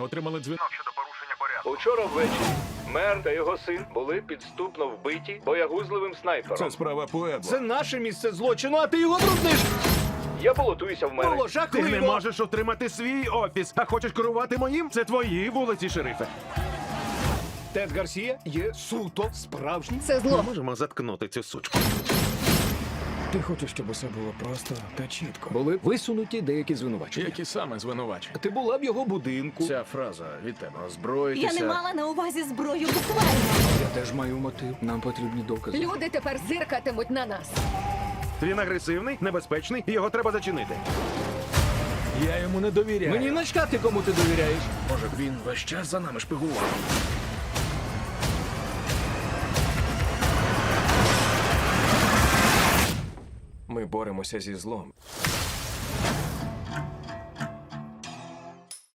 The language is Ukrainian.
Отримали дзвінок щодо порушення порядку. Учора ввечері мер та його син були підступно вбиті боягузливим снайпером. Це справа Пуебло. Це наше місце злочину, а ти його брудниш! Я балотуюся в мери. Було Ти жахливо! не можеш отримати свій офіс, а хочеш керувати моїм? Це твої вулиці, шерифе. Тед Гарсія є суто справжній. Це зло. Можемо заткнути цю сучку. Ти хочеш, щоб усе було просто та чітко. Були висунуті деякі звинувачення. Які саме звинувачення? Ти була в його будинку. Ця фраза від тебе Я не мала на увазі зброю буквально. Я теж маю мотив. Нам потрібні докази. Люди тепер зиркатимуть на нас. Він агресивний, небезпечний, і його треба зачинити. Я йому не довіряю. Мені начкати, кому ти довіряєш. Може б він весь час за нами шпигував. Ми боремося зі злом.